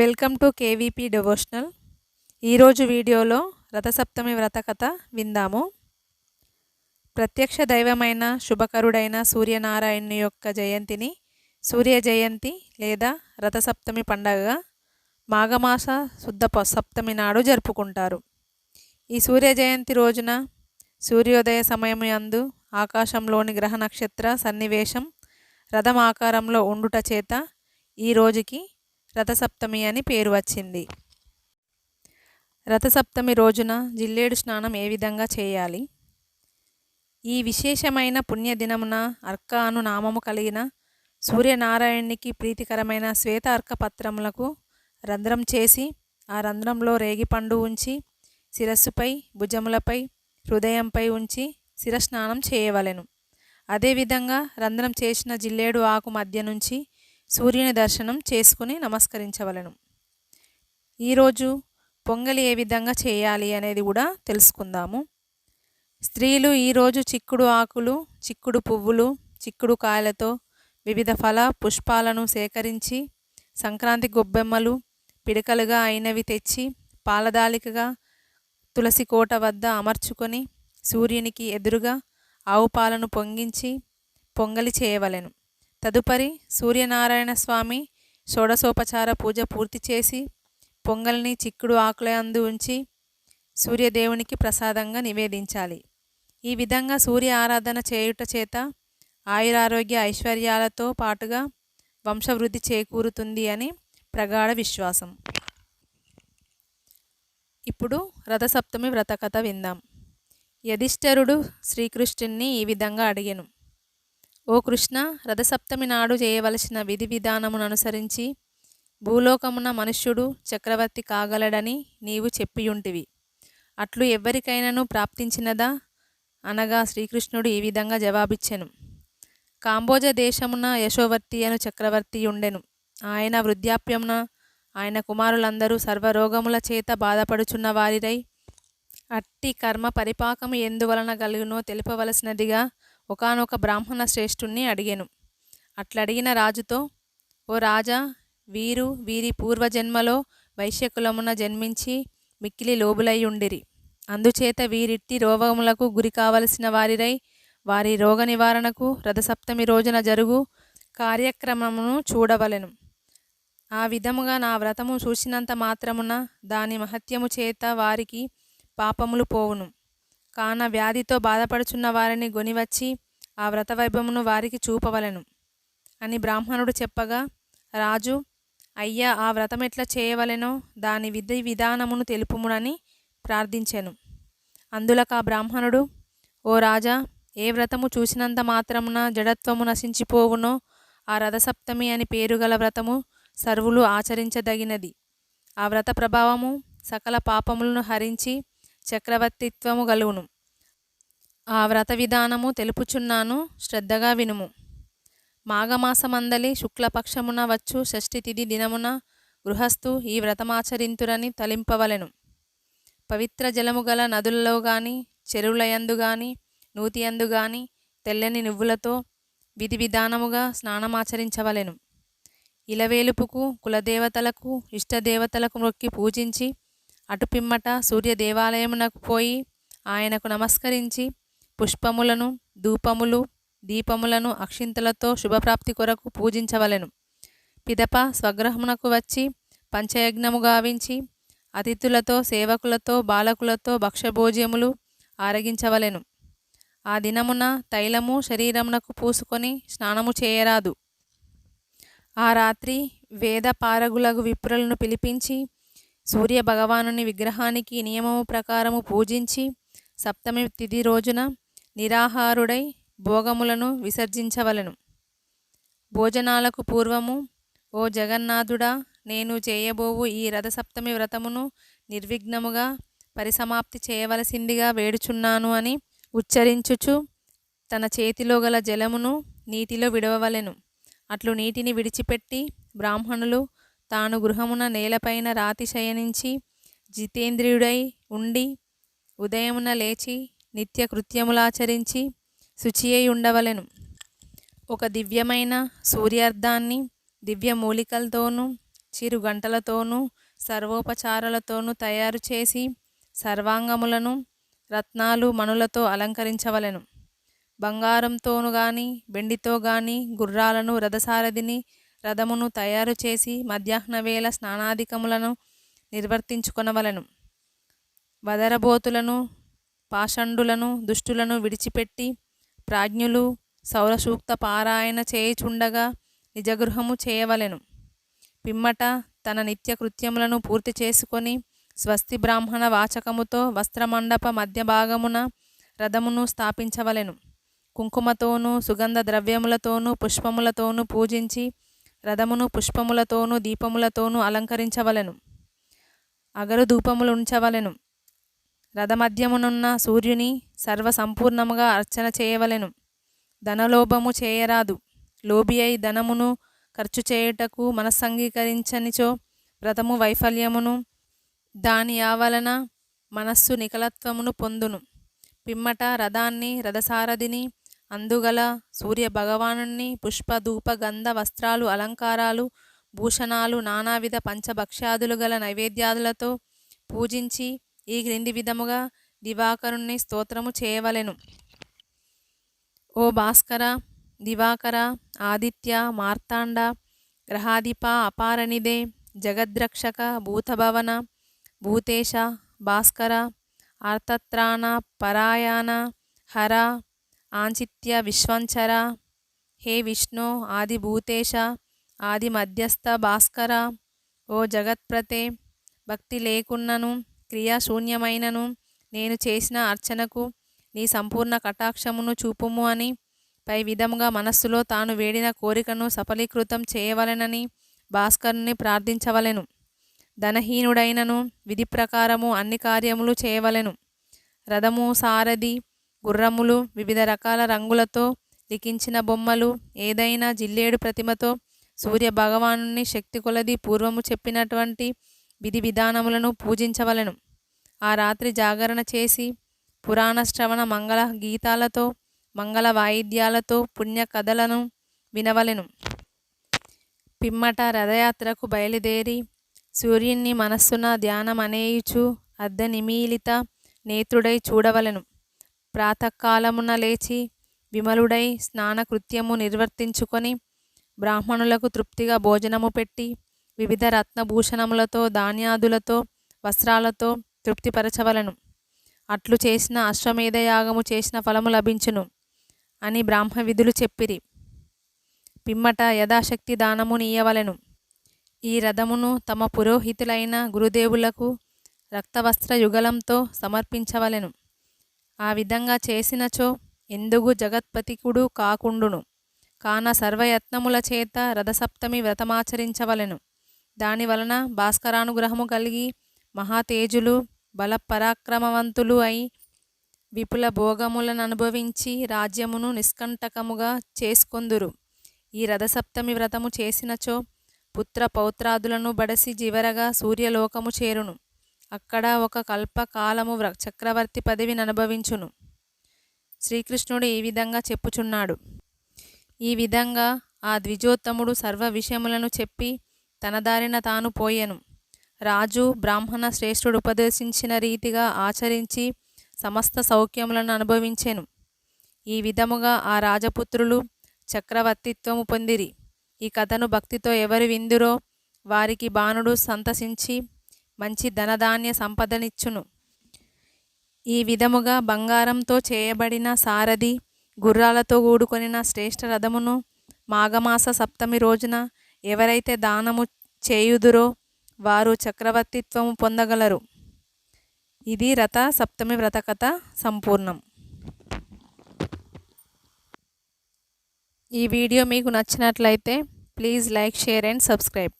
Welcome to KVP devotional. ఈరోజు వీడియోలో రథసప్తమి వ్రత కథ విందాము. ప్రత్యక్ష దైవమైన శుభకరుడైన సూర్యనారాయణుని యొక్క జయంతిని సూర్య జయంతి లేదా రథసప్తమి పండగగా మాఘమాస శుద్ధ సప్తమి నాడు జరుపుకుంటారు. ఈ సూర్య జయంతి రోజున సూర్యోదయ సమయము యందు ఆకాశంలోని గ్రహ నక్షత్ర సన్నివేశం రథం ఆకారంలో ఉండుట చేత ఈ రోజుకి రథసప్తమి అని పేరు వచ్చింది. రథసప్తమి రోజున జిల్లేడు స్నానం ఏ విధంగా చేయాలి? ఈ విశేషమైన పుణ్యదినమున అర్క అను నామము కలిగిన సూర్యనారాయణునికి ప్రీతికరమైన శ్వేత అర్క పత్రములకు రంధ్రం చేసి ఆ రంధ్రంలో రేగిపండు ఉంచి శిరస్సుపై భుజములపై హృదయంపై ఉంచి శిరస్నానం చేయవలెను. అదేవిధంగా రంధ్రం చేసిన జిల్లేడు ఆకు మధ్య నుంచి సూర్యుని దర్శనం చేసుకుని నమస్కరించవలెను. ఈరోజు పొంగలి ఏ విధంగా చేయాలి అనేది కూడా తెలుసుకుందాము. స్త్రీలు ఈరోజు చిక్కుడు ఆకులు చిక్కుడు పువ్వులు చిక్కుడు కాయలతో వివిధ ఫల పుష్పాలను సేకరించి సంక్రాంతి గొబ్బెమ్మలు పిడకలుగా అయినవి తెచ్చి పాలదాలికగా తులసి కోట వద్ద అమర్చుకొని సూర్యునికి ఎదురుగా ఆవు పాలను పొంగించి పొంగలి చేయవలెను. తదుపరి సూర్యనారాయణ స్వామి షోడశోపచార పూజ పూర్తి చేసి పొంగల్ని చిక్కుడు ఆకులందు ఉంచి సూర్యదేవునికి ప్రసాదంగా నివేదించాలి. ఈ విధంగా సూర్య ఆరాధన చేయుట చేత ఆయురారోగ్య ఐశ్వర్యాలతో పాటుగా వంశవృద్ధి చేకూరుతుంది అని ప్రగాఢ విశ్వాసం. ఇప్పుడు రథసప్తమి వ్రతకథ విందాం. యధిష్ఠరుడు శ్రీకృష్ణుణ్ణి ఈ విధంగా అడిగెను. ఓ కృష్ణ రథసప్తమి నాడు చేయవలసిన విధి విధానమును అనుసరించి భూలోకమున మనుష్యుడు చక్రవర్తి కాగలడని నీవు చెప్పియుంటివి. అట్లు ఎవ్వరికైనాను ప్రాప్తించినదా? అనగా శ్రీకృష్ణుడు ఈ విధంగా జవాబిచ్చెను. కాంబోజ దేశమున యశోవర్తి అను చక్రవర్తి ఉండెను. ఆయన వృద్ధాప్యమున ఆయన కుమారులందరూ సర్వరోగముల చేత బాధపడుచున్న వారిరై అట్టి కర్మ పరిపాకము ఎందువలన కలుగునో తెలుపవలసినదిగా ఒకానొక బ్రాహ్మణ శ్రేష్ఠుణ్ణి అడిగాను. అట్లడిగిన రాజుతో ఓ రాజా వీరు వీరి పూర్వజన్మలో వైశ్యకులమున జన్మించి మిక్కిలి లోబులయ్యుండిరి. అందుచేత వీరిట్టి రోగములకు గురి కావలసిన వారిరై వారి రోగ నివారణకు రథసప్తమి రోజున జరుగు కార్యక్రమమును చూడవలెను. ఆ విధముగా నా వ్రతము చూసినంత మాత్రమున దాని మహత్యము చేత వారికి పాపములు పోవును. కాన వ్యాధితో బాధపడుచున్న వారిని గొనివచ్చి ఆ వ్రత వైభవమును వారికి చూపవలెను. అని బ్రాహ్మణుడు చెప్పగా రాజు అయ్యా ఆ వ్రతం ఎట్లా చేయవలెనో దాని విధి విధానమును తెలుపుమునని ప్రార్థించెను. అందులకు ఆ బ్రాహ్మణుడు ఓ రాజా ఏ వ్రతము చూసినంత మాత్రమున జడత్వము నశించిపోవునో ఆ రథసప్తమి అని పేరుగల వ్రతము సర్వులు ఆచరించదగినది. ఆ వ్రత ప్రభావము సకల పాపములను హరించి చక్రవర్తిత్వము గలుగును. ఆ వ్రత విధానము తెలుపుచున్నాను శ్రద్ధగా వినుము. మాఘమాసమందలి శుక్లపక్షమున వచ్చు షష్ఠి తిథి దినమున గృహస్థు ఈ వ్రతమాచరింతురని తలింపవలెను. పవిత్ర జలము గల నదులలో గాని చెరువులయందు గాని నూతియందు గాని తెల్లని నువ్వులతో విధి విధానముగా స్నానమాచరించవలెను. ఇలవేలుపుకు కులదేవతలకు ఇష్టదేవతలకు మొక్కి పూజించి అటుపిమ్మట సూర్య దేవాలయమునకు పోయి ఆయనకు నమస్కరించి పుష్పములను ధూపములు దీపములను అక్షింతలతో శుభప్రాప్తి కొరకు పూజించవలెను. పిదప స్వగ్రహమునకు వచ్చి పంచయజ్ఞము గావించి అతిథులతో సేవకులతో బాలకులతో భక్ష్యభోజ్యములు ఆరగించవలెను. ఆ దినమున తైలము శరీరమునకు పూసుకొని స్నానము చేయరాదు. ఆ రాత్రి వేద పారగులకు విప్రులను పిలిపించి సూర్య భగవానుని విగ్రహానికి నియమము ప్రకారము పూజించి సప్తమి తిథి రోజున నిరాహారుడై భోగములను విసర్జించవలెను. భోజనాలకు పూర్వము ఓ జగన్నాథుడా నేను చేయబోవు ఈ రథసప్తమి వ్రతమును నిర్విఘ్నముగా పరిసమాప్తి చేయవలసిందిగా వేడుచున్నాను అని ఉచ్చరించుచు తన చేతిలో గల జలమును నీటిలో విడవవలెను. అట్లు నీటిని విడిచిపెట్టి బ్రాహ్మణులు తాను గృహమున నేలపైన రాతి శయనించి జితేంద్రియుడై ఉండి ఉదయమున లేచి నిత్య కృత్యములాచరించి శుచి అయి ఉండవలెను. ఒక దివ్యమైన సూర్యార్థాన్ని దివ్య మూలికలతోనూ చిరు గంటలతోనూ సర్వోపచారాలతోనూ తయారు చేసి సర్వాంగములను రత్నాలు మణులతో అలంకరించవలెను. బంగారంతోను గాని వెండితో గాని గుర్రాలను రథసారథిని రథమును తయారు చేసి మధ్యాహ్న వేళ స్నానాధికములను నిర్వర్తించుకొనవలెను. వదరబోతులను పాషండులను దుష్టులను విడిచిపెట్టి ప్రాజ్ఞులు సౌరసూక్త పారాయణ చేయుచుండగా నిజగృహము చేయవలెను. పిమ్మట తన నిత్య కృత్యములను పూర్తి చేసుకొని స్వస్తి బ్రాహ్మణ వాచకముతో వస్త్రమండప మధ్య భాగమున రథమును స్థాపించవలెను. కుంకుమతోనూ సుగంధ ద్రవ్యములతోనూ పుష్పములతోనూ పూజించి రథమును పుష్పములతోనూ దీపములతోనూ అలంకరించవలెను. అగరు ధూపములు ఉంచవలెను రథమధ్యమునున్న సూర్యుని సర్వసంపూర్ణముగా అర్చన చేయవలెను. ధనలోభము చేయరాదు. లోబి అయి ధనమును ఖర్చు చేయుటకు మనస్సంగీకరించనిచో వ్రతము వైఫల్యమును దాని యావలన మనస్సు నికలత్వమును పొందును. పిమ్మట రథాన్ని రథసారథిని అందుగల సూర్య భగవానుణ్ణి పుష్ప ధూప గంధ వస్త్రాలు అలంకారాలు భూషణాలు నానావిధ పంచభక్ష్యాదులు గల నైవేద్యాదులతో పూజించి ఈ క్రింది విధముగా దివాకరుణ్ణి స్తోత్రము చేయవలెను. ఓ భాస్కర దివాకర ఆదిత్య మార్తాండ గ్రహాధిప అపారనిదే జగద్రక్షక భూతభవన భూతేశ భాస్కర ఆర్తత్రాణ పరాయణ హర ఆంచిత్య విశ్వంచర హే విష్ణు ఆది భూతేశ ఆది మధ్యస్థ భాస్కర ఓ జగత్ప్రతే భక్తి లేకున్నను క్రియాశూన్యమైనను నేను చేసిన అర్చనకు నీ సంపూర్ణ కటాక్షమును చూపుము అని పై విధముగా మనస్సులో తాను వేడిన కోరికను సఫలీకృతం చేయవలెనని భాస్కరుని ప్రార్థించవలెను. ధనహీనుడైనను విధి ప్రకారము అన్ని కార్యములు చేయవలెను. రథము సారథి గుర్రములు వివిధ రకాల రంగులతో లిఖించిన బొమ్మలు ఏదైనా జిల్లేడు ప్రతిమతో సూర్య భగవాను శక్తి కొలది పూర్వము చెప్పినటువంటి విధి విధానములను పూజించవలెను. ఆ రాత్రి జాగరణ చేసి పురాణ శ్రవణ మంగళ గీతాలతో మంగళ వాయిద్యాలతో పుణ్య కథలను వినవలెను. పిమ్మట రథయాత్రకు బయలుదేరి సూర్యుని మనస్సున ధ్యానం అనేయుచు అర్ధనిమీలిత నేత్రుడై చూడవలెను. ప్రాతకాలమున లేచి విమలుడై స్నానకృత్యము నిర్వర్తించుకొని బ్రాహ్మణులకు తృప్తిగా భోజనము పెట్టి వివిధ రత్నభూషణములతో ధాన్యాదులతో వస్త్రాలతో తృప్తిపరచవలను. అట్లు చేసిన అశ్వమేధయాగము చేసిన ఫలము లభించును అని బ్రాహ్మ విధులు చెప్పిరి. పిమ్మట యథాశక్తి దానము నీయవలెను. ఈ రథమును తమ పురోహితులైన గురుదేవులకు రక్తవస్త్ర యుగలంతో సమర్పించవలెను. ఆ విధంగా చేసినచో ఎందుకు జగత్పతికుడు కాకుండును? కాన సర్వయత్నముల చేత రథసప్తమి వ్రతమాచరించవలెను. దాని వలన భాస్కరానుగ్రహము కలిగి మహాతేజులు బలపరాక్రమవంతులు అయి విపుల భోగములను అనుభవించి రాజ్యమును నిష్కంటకముగా చేసుకొందురు. ఈ రథసప్తమి వ్రతము చేసినచో పుత్ర పౌత్రాదులను బడసి జివరగా సూర్యలోకము చేరును. అక్కడ ఒక కల్పకాలము వ్ర చక్రవర్తి పదవిని అనుభవించును. శ్రీకృష్ణుడు ఈ విధంగా చెప్పుచున్నాడు. ఈ విధంగా ఆ ద్విజోత్తముడు సర్వ విషయములను చెప్పి తన దారిన తాను పోయెను. రాజు బ్రాహ్మణ శ్రేష్ఠుడు ఉపదేశించిన రీతిగా ఆచరించి సమస్త సౌఖ్యములను అనుభవించెను. ఈ విధముగా ఆ రాజపుత్రులు చక్రవర్తిత్వము పొందిరి. ఈ కథను భక్తితో ఎవరు విందురో వారికి బాణుడు సంతసించి మంచి ధనధాన్య సంపదనిచ్చును. ఈ విధముగా బంగారంతో చేయబడిన సారథి గుర్రాలతో కూడుకొనిన శ్రేష్ఠ రథమును మాఘమాస సప్తమి రోజున ఎవరైతే దానము చేయుదురో వారు చక్రవర్తిత్వము పొందగలరు. ఇది రథ సప్తమి వ్రతకథ సంపూర్ణం. ఈ వీడియో మీకు నచ్చినట్లయితే please like share and subscribe.